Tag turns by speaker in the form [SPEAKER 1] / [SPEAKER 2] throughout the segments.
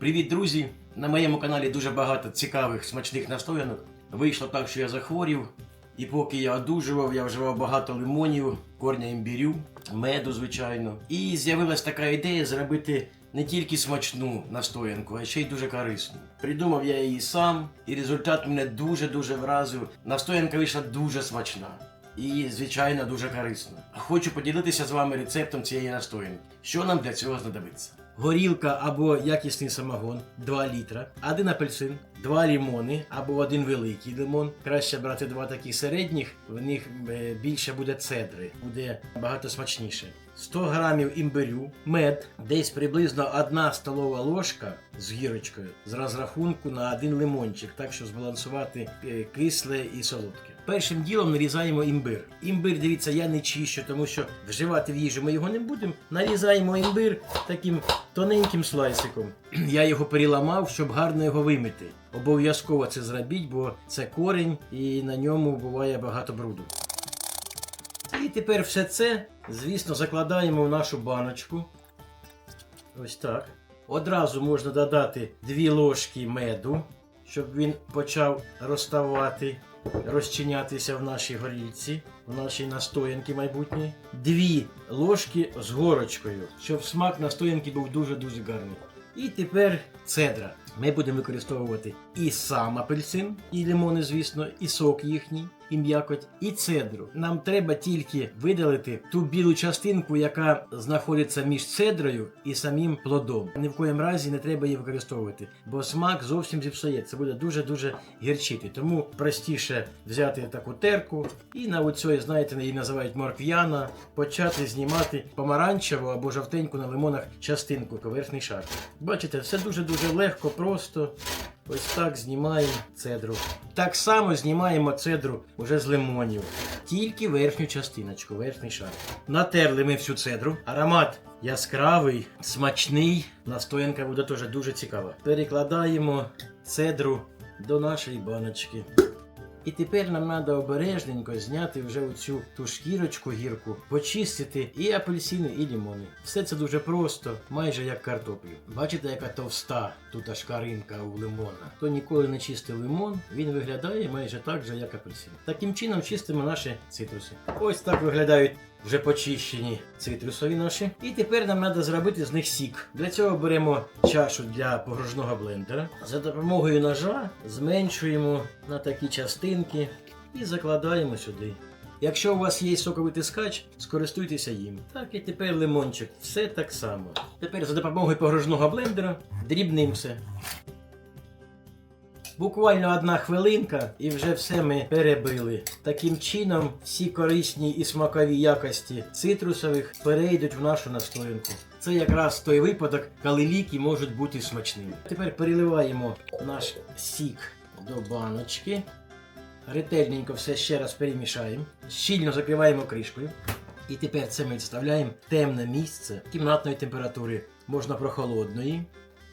[SPEAKER 1] Привіт, друзі! На моєму каналі дуже багато цікавих смачних настоянок. Вийшло так, що я захворів, і поки я одужував, я вживав багато лимонів, корня імбірю, меду, звичайно. І з'явилась така ідея зробити не тільки смачну настоянку, а ще й дуже корисну. Придумав я її сам, і результат мене дуже-дуже вразив. Настоянка вийшла дуже смачна. І, звичайно, дуже корисно. Хочу поділитися з вами рецептом цієї настоянки. Що нам для цього знадобиться? Горілка або якісний самогон 2 літра, один апельсин, 2 лімони або один великий лимон. Краще брати два такі середніх, в них е, більше буде цедри, буде багато смачніше. 100 грамів імбирю, мед, десь приблизно 1 столова ложка з гірочкою з розрахунку на один лимончик, так щоб збалансувати е, кисле і солодке. Першим ділом нарізаємо імбир. Імбир, дивіться, я не чищу, тому що вживати в їжу ми його не будемо. Нарізаємо імбир таким тоненьким слайсиком. Я його переламав, щоб гарно його вимити. Обов'язково це зробіть, бо це корінь і на ньому буває багато бруду. І тепер все це, звісно, закладаємо в нашу баночку. Ось так. Одразу можна додати 2 ложки меду, щоб він почав розставати, розчинятися в нашій горілці, в нашій настоянці майбутній. Дві ложки з горочкою, щоб смак настоянки був дуже-дуже гарний. І тепер цедра. Ми будемо використовувати і сам апельсин, і лимони, звісно, і сок їхній, і м'якоть, і цедру. Нам треба тільки видалити ту білу частинку, яка знаходиться між цедрою і самим плодом. Ні в коєму разі не треба її використовувати, бо смак зовсім зіпсує. Це буде дуже-дуже гірчити. Тому простіше взяти таку терку і на оцій, знаєте, її називають моркв'яна, почати знімати помаранчеву або жовтеньку на лимонах частинку, поверхний шар. Бачите, все дуже-дуже легко, просто. Ось так знімаємо цедру. Так само знімаємо цедру вже з лимонів. Тільки верхню частиночку, верхній шар. Натерли ми всю цедру. Аромат яскравий, смачний. Настоянка буде теж дуже цікава. Перекладаємо цедру до нашої баночки. І тепер нам треба обережненько зняти вже оцю ту шкірочку гірку, почистити і апельсини, і лімони. Все це дуже просто, майже як картоплю. Бачите, яка товста тут шкаринка у лимона. Хто ніколи не чистив лимон, він виглядає майже так же, як апельсин. Таким чином чистимо наші цитруси. Ось так виглядають вже почищені цитрусові наші. І тепер нам треба зробити з них сік. Для цього беремо чашу для погружного блендера. За допомогою ножа зменшуємо на такі частинки і закладаємо сюди. Якщо у вас є соковитискач, скористуйтеся їм. Так і тепер лимончик. Все так само. Тепер за допомогою погружного блендера дрібним все. Буквально одна хвилинка і вже все ми перебили. Таким чином всі корисні і смакові якості цитрусових перейдуть в нашу настоянку. Це якраз той випадок, коли ліки можуть бути смачними. Тепер переливаємо наш сік до баночки. Ретельненько все ще раз перемішаємо. Щільно закриваємо кришкою. І тепер це ми відставляємо в темне місце кімнатної температури, можна прохолодної.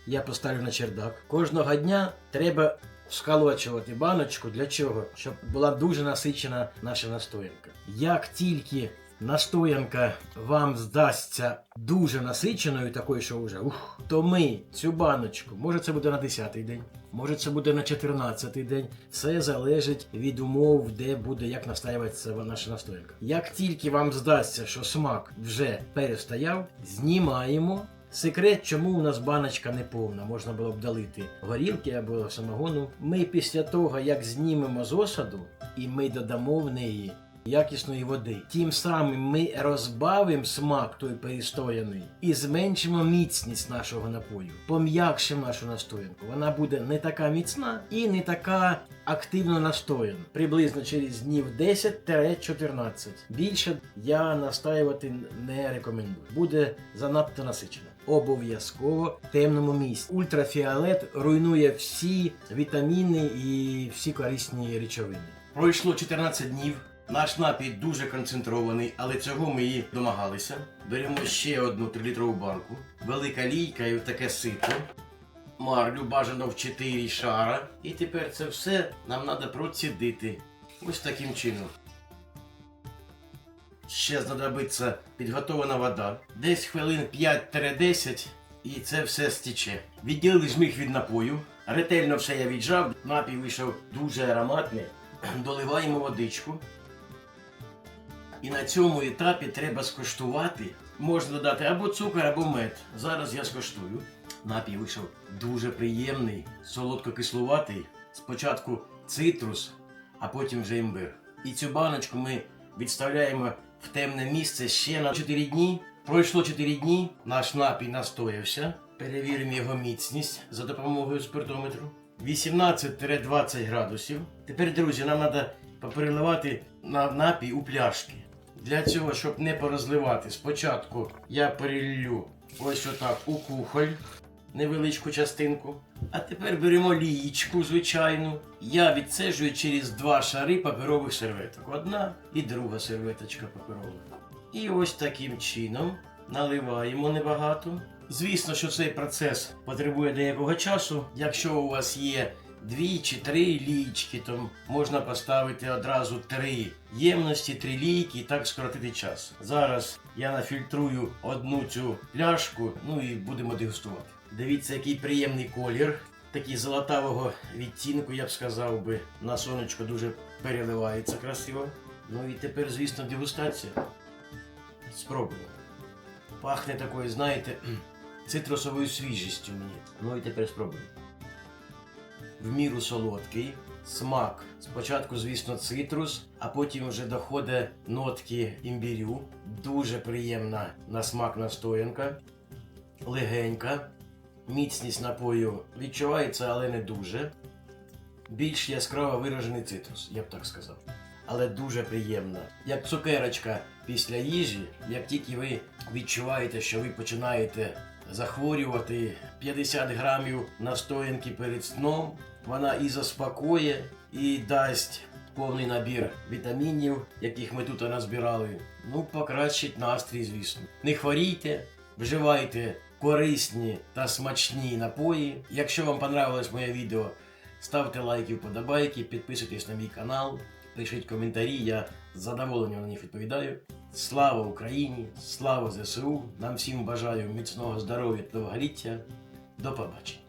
[SPEAKER 1] Я поставлю на чердак. Кожного дня треба сколочувати баночку. Для чого? Щоб була дуже насичена наша настоянка. Як тільки настоянка вам здасться дуже насиченою, такою, що вже ух, то ми цю баночку, може це буде на 10-й день, може це буде на 14-й день. Це залежить від умов, де буде як настаюватися наша настоянка. Як тільки вам здасться, що смак вже перестояв, знімаємо. Секрет, чому у нас баночка не повна, можна було б долити горілки або самогону. Ми після того, як знімемо з осаду, і ми додамо в неї якісної води. Тим самим ми розбавимо смак той перестояний і зменшимо міцність нашого напою, пом'якшимо нашу настоянку. Вона буде не така міцна і не така активно настояна. Приблизно через днів 10-14. Bільше я настаювати не рекомендую. Буде занадто насичено. Обов'язково темному місці. Ультрафіолет руйнує всі вітаміни і всі корисні речовини. Пройшло 14 днів. Наш напій дуже концентрований, але цього ми і домагалися. Беремо ще одну 3-літрову банку, велика лійка і таке сито. Марлю бажано в 4 шара. І тепер це все нам треба процідити. Ось таким чином. Ще знадобиться підготовлена вода. Десь хвилин 5-10 і це все стіче. Відділили жмих від напою. Ретельно все я віджав. Напій вийшов дуже ароматний. Доливаємо водичку. І на цьому етапі треба скуштувати. Можна додати або цукор, або мед. Зараз я скуштую. Напій вийшов дуже приємний, солодко-кислуватий. Спочатку цитрус, а потім вже імбир. І цю баночку ми відставляємо в темне місце ще на 4 дні. Пройшло 4 дні, наш напій настоявся. Перевіримо його міцність за допомогою спиртометру. 18-20 градусів. Тепер, друзі, нам треба попереливати на напій у пляшки. Для цього, щоб не порозливати, спочатку я перелью ось отак у кухоль невеличку частинку. А тепер беремо лієчку звичайну. Я відцежую через два шари паперових серветок. Одна і друга серветочка паперова. І ось таким чином наливаємо небагато. Звісно, що цей процес потребує деякого часу. Якщо у вас є дві чи три лічки, то можна поставити одразу три ємності, три лійки і так скоротити час. Зараз я нафільтрую одну цю пляшку, ну і будемо дегустувати. Дивіться, який приємний колір. Такий золотавого відтінку, я б сказав би, на сонечко дуже переливається красиво. Ну і тепер, звісно, дегустація. Спробуємо. Пахне такою, знаєте, цитрусовою свіжістю мені. Ну і тепер спробуємо. В міру солодкий. Смак. Спочатку, звісно, цитрус, а потім вже доходить нотки імбірю. Дуже приємна на смак настоянка. Легенька. Міцність напою відчувається, але не дуже. Більш яскраво виражений цитрус, я б так сказав. Але дуже приємна. Як цукерочка після їжі, як тільки ви відчуваєте, що ви починаєте захворювати 50 грамів настоянки перед сном, вона і заспокоює, і дасть повний набір вітамінів, яких ми тут назбирали. Ну, покращить настрій, звісно. Не хворійте, вживайте корисні та смачні напої. Якщо вам понравилось моє відео, ставте лайки, вподобайки, підписуйтесь на мій канал, пишіть коментарі, я з задоволенням на них відповідаю. Слава Україні! Слава ЗСУ! Нам всім бажаю міцного здоров'я та довголіття. До побачення!